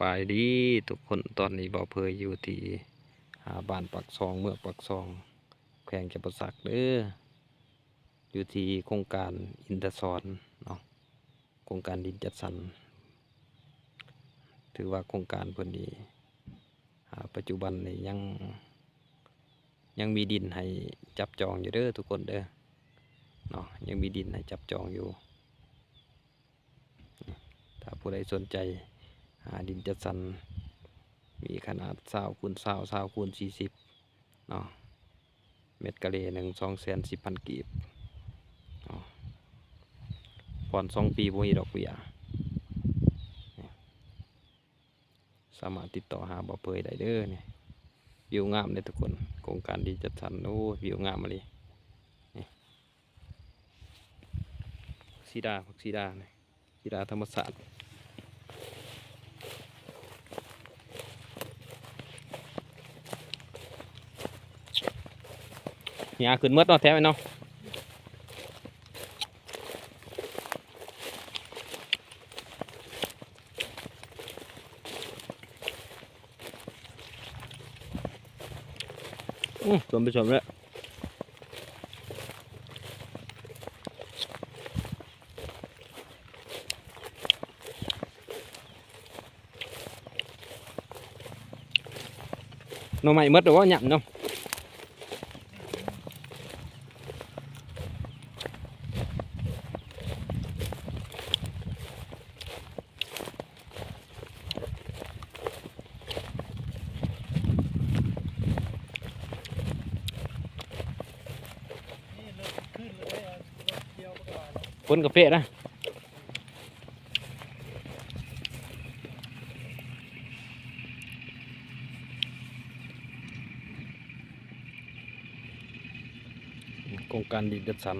บายดีทุกคนตอนนี้บ่าเพยอยู่ที่หาบ้านปักซองเมือปักซองแขวงจำปาสักเด้ออยู่ที่โครงการอินทศรเนาะโครงการดินจัดสรรถือว่าโครงการเพิ่นนี้ปัจจุบันนี้ยังยังมีดินให้จับจองอยู่เด้อทุกคนเด้อเนาะยังมีดินให้จับจองอยู่ ถ้าผู้ใดสนใจ ดินจัดสรรมีขนาดเศร้าคูณเศร้าเศร้าคูณสี่สิบเนาะเม็ดกะเลหนึ่งสองแสนสิบพันกีบผ่อนสองปีบ่มีดอกเบี้ยสามารถติดต่อหาบ่อเผยได้เด้อเนี่ยวิวงามเลยทุกคนโครงการดินจัดสรรโอ้วิวงามมาเลยนี่ซีดาพักซีดาเนี่ยซีดาธรรมศาสตร์ หยาขึ้นเมื่อตอนแท้ไว้เนาะอืมส่วนผสมเลยหน่อไม้หมดหรือว่าหยำเนาะ นี่เริ่มขึ้นเลยอะรถเดียวก็ว่าแล้ว ค นกาแฟนะโครงการดีดัดสัน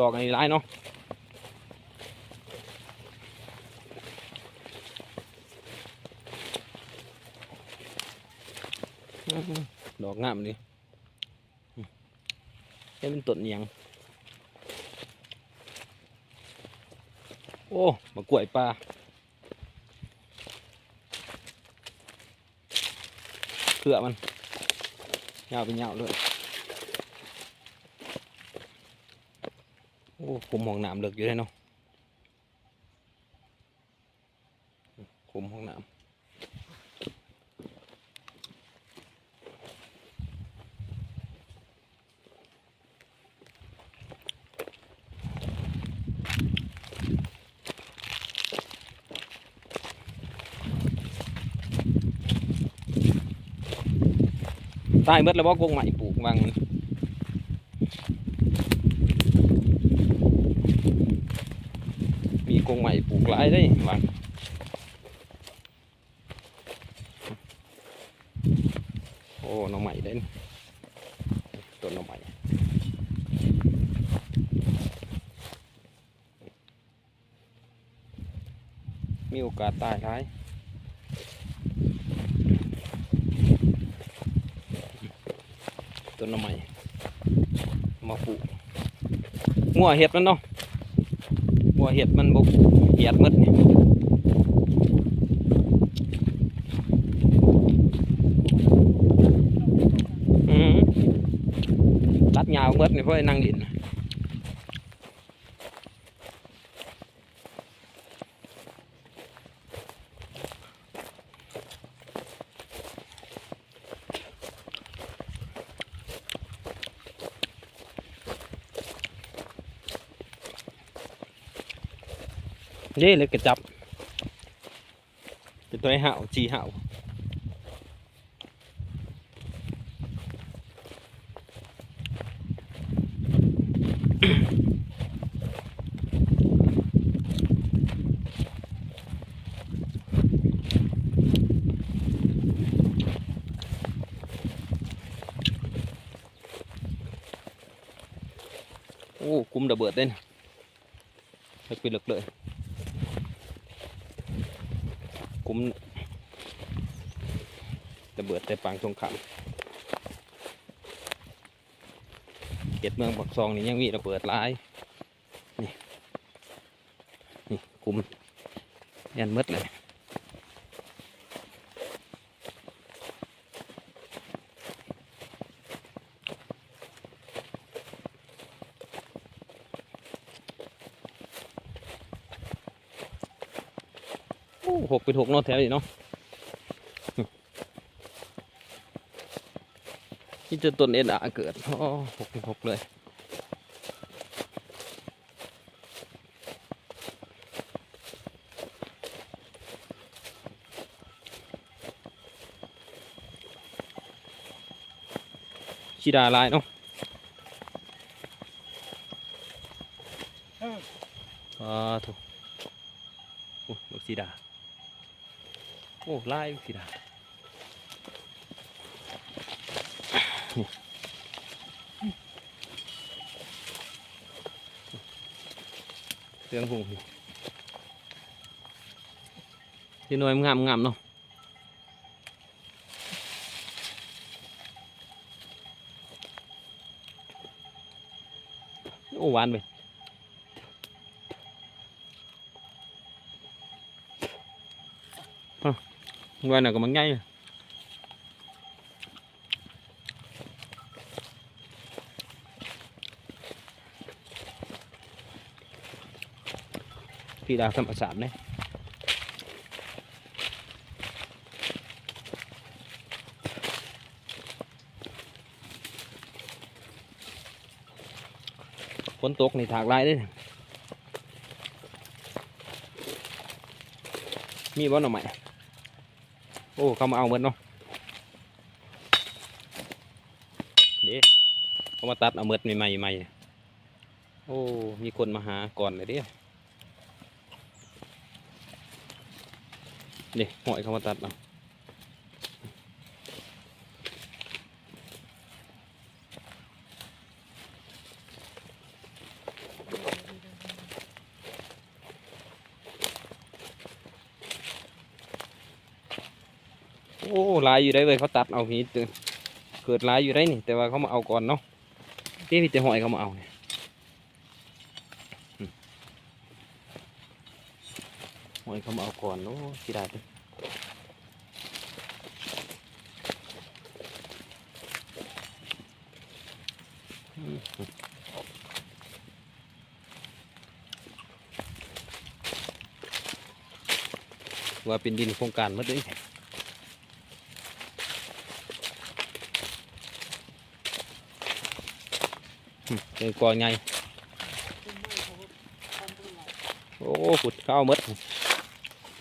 ดอกอันนี้ร้ายเนาะดอกงามดิอืมเห็นเป็นต้นยังโอ้มากล้วยปลาเครือมันยาวเป็นยาวเลย โอ้ คุมห้องน้ำเลิกอยู่เลยเนาะคุมห้องน้ำตายเมื่อแล้วบ่กงใหม่ปลูกวางมัน มีกรงใหม่ปลูกหลายได้บางโอ้หน้องใหม่เด่นต้นหน้องใหม่มีโอกาสตายท้ายต้นหน้องใหม่มาปลูกงัวเห็ดมันเนาะ ว่าเห็ดมันบกเหียดหมดนี่ตัดยาวหมดนี่เพื่อนั่งดิน เย่เลยกระจับเป็นตัวไอ้ห่าวจีห่าวโอ้ คุมระเบิดเด่นเลิกไปเลิกเลย กลุ่มระเบิดแต่ปางสงครามเขตเมืองปักซองนี่ยังมีระเบิดหลายนี่นี่กลุ่มยันมืดเลย หกเป็นหกเนาะแถวนี้เนาะนี่จะต้นเอ็นอะเกิดอ๋อหกเป็นหกเลยชิดาลายเนาะเอออ่าถูกโอ้ลูกสีดาโอ้ลายลูกสีดาเรื่องหุ่งที่น่วยมันงามงามเนาะโอ้หวานไป หน่วยน่ะก็มันง่ายเลยพี่ดาวธรรมศาสตร์เนี่ยฝนตกนี่ถากลายเด้อมีบ่หน่อไม้ โอ้ เขามาเอาเหมือนเนาะเด้เขามาตัดเอาเมือดใหม่ๆใหม่โอ้ มีคนมาหาก่อนเลยเด้นี่หอยเขามาตัดเอา โอ้หลายอยู่ได้เลยเขาตัดเอาพีเกิดหลายอยู่ได้นี่ แต่ว่าเขามาเอาก่อนเนาะที่พี่แต่หอยเขามาเอาเนี่ยหอยเขามาเอาก่อนโอ้ที่ได้เลยว่าเป็นดินโครงการมาเลย เป็นกอไงต้นไม้เขาก็ทำเป็นหลายโอ้ขุดเขาเอาหมด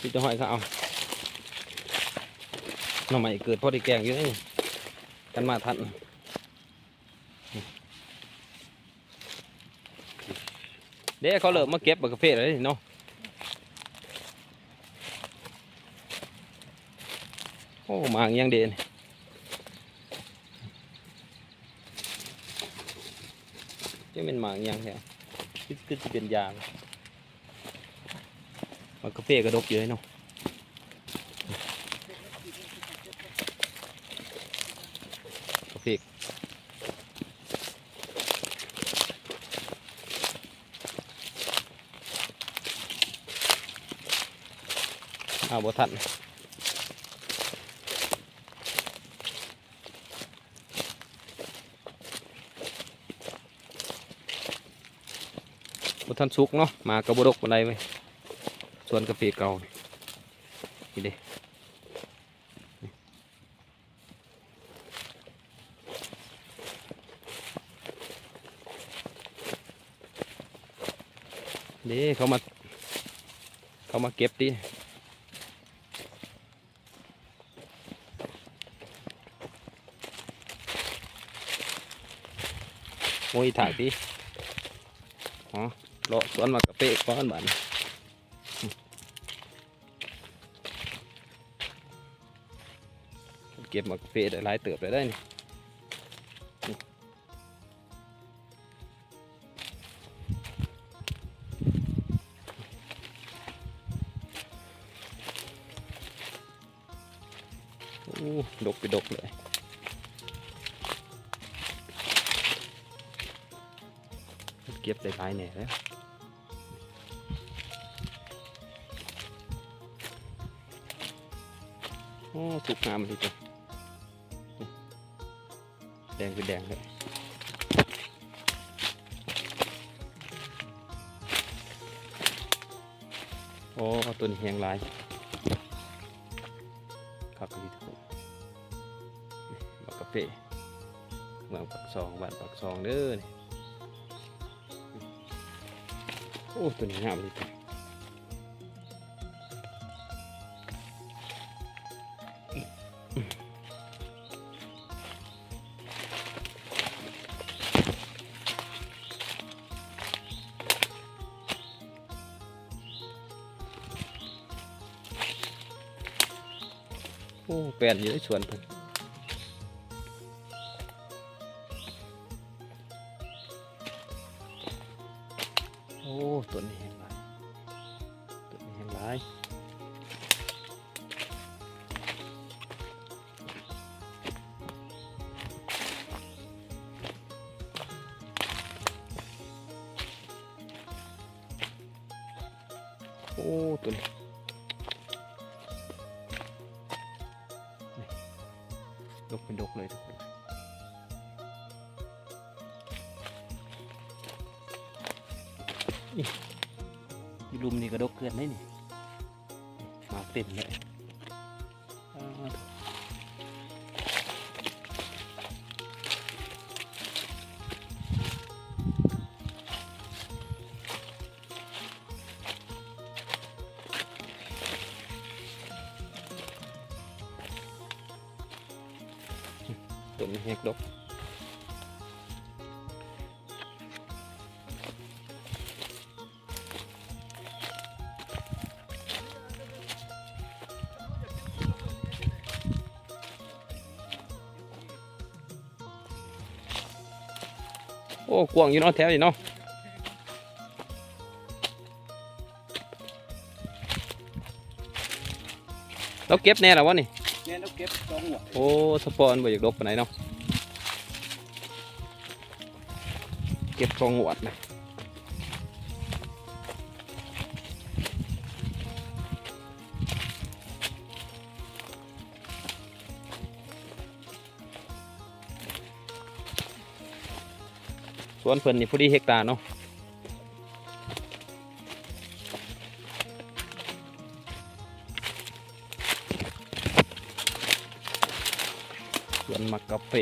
พี่จะห้อยเขาเอาหน่อไม้เกิดพอด้แกงอยู่นี่กันมาทันเด้เขาเลิกมาเก็บบักกาแฟเลยเนาะโอ้หมางยังเด่น จะเป็นหมางยังแค่คือคือจะเป็นยางบักกาแฟกระดกเยอะเนาะกาแฟอ้าวบ่ทัน บ่ทันสุกเนาะมากระบดกบันไดไว้ส่วนกาแฟเก่านี่นี่เด้เดเขามา เขามาเก็บดิโอ้ยถ่ายดิอ๋อ เลาะสวนมากระเปะก้อนบันเก็บมากระเปะได้หลายเติบได้ได้นี่ดกไปดกเลยเก็บได้หลายแน่แล้ว อ้สุกงามทีเดียวแดงคือแดงเลยโอ้ตัวนี้แหงหลายครับพี่ทุกคนบักกะเป้เมืองปักซองบ้านปักซองเด้อโอ้ตัวนี้งามดีจังโอ้แปลยู่ใน สวนเพิ่นโอ้ต้นนี้แห้งหล ยต้นนี้แห้งหลายโอ้ต้นนี้ดกเป็นดกเลยทุกคนนี่ลุมนี่ก็ดกเกินได้นี่มาเต็มเลย ต้นเฮกดกโอ้กวางอยู่เนี่ยเราเก็บสองหัวโอ้สปอนบ่อยากดกปานไหนเนาะเก็บทองหวดนะสวนเพิ่นนี่พอดีเฮกตาร์เนาะ สวนมักกาเฟ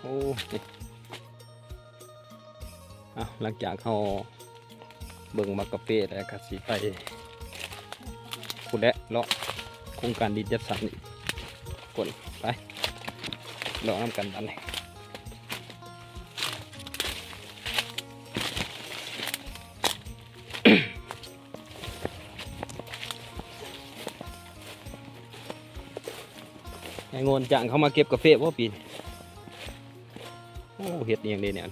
โอ้นี่อะหลังจากเขาเบิ่งมักกาเฟแล้วก็สิไปพูดแล้วเลาะโครงการดินจัดสรรอีกคนไป เลาะน้ำกันบันเลยไอ้งนจังเขามาเก็บกาแฟว่าปีนโอ้เห็ดเนียงเดเนี่ย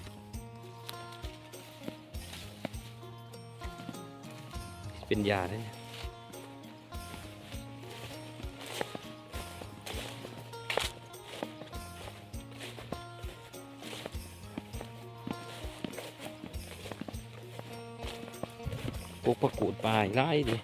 เป็นยาเลย กประกูดปลายไล่ดิ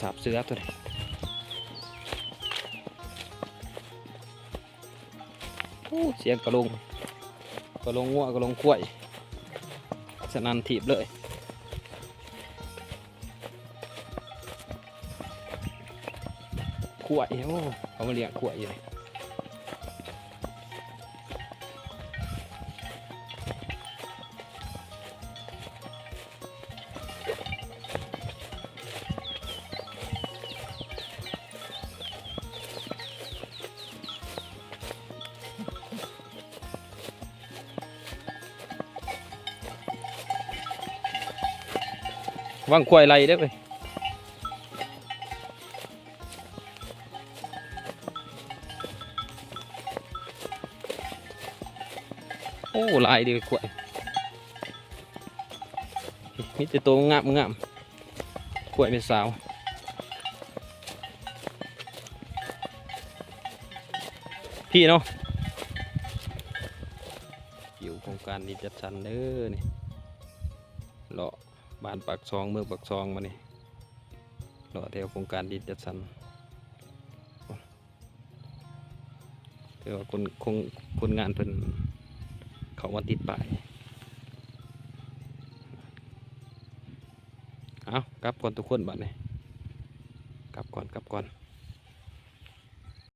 สาบเสือตัวนี้โอ้เสียงกระลงกระลงงัวกระลงกล้วยสนันถีบเลยขวยโอ้เขามาเลี้ยงขวยอยู่เลย วางขวายไรได้อไปโอ้ลายดีขวายมีแต่ตัวงามงามขวายเป็นสาวพี่เนาะอยู่โครงการดิจัดสรรเด้อนี่เลาะ บ้านปากซองเมืองปากซองมานี่หล่อแถวโครงการดิจัดสรรถือว่าคนคงคนงานเพิ่นเขามาติดป้ายเอากลับก่อนทุกคนบัดนี้กลับก่อนกลับก่อน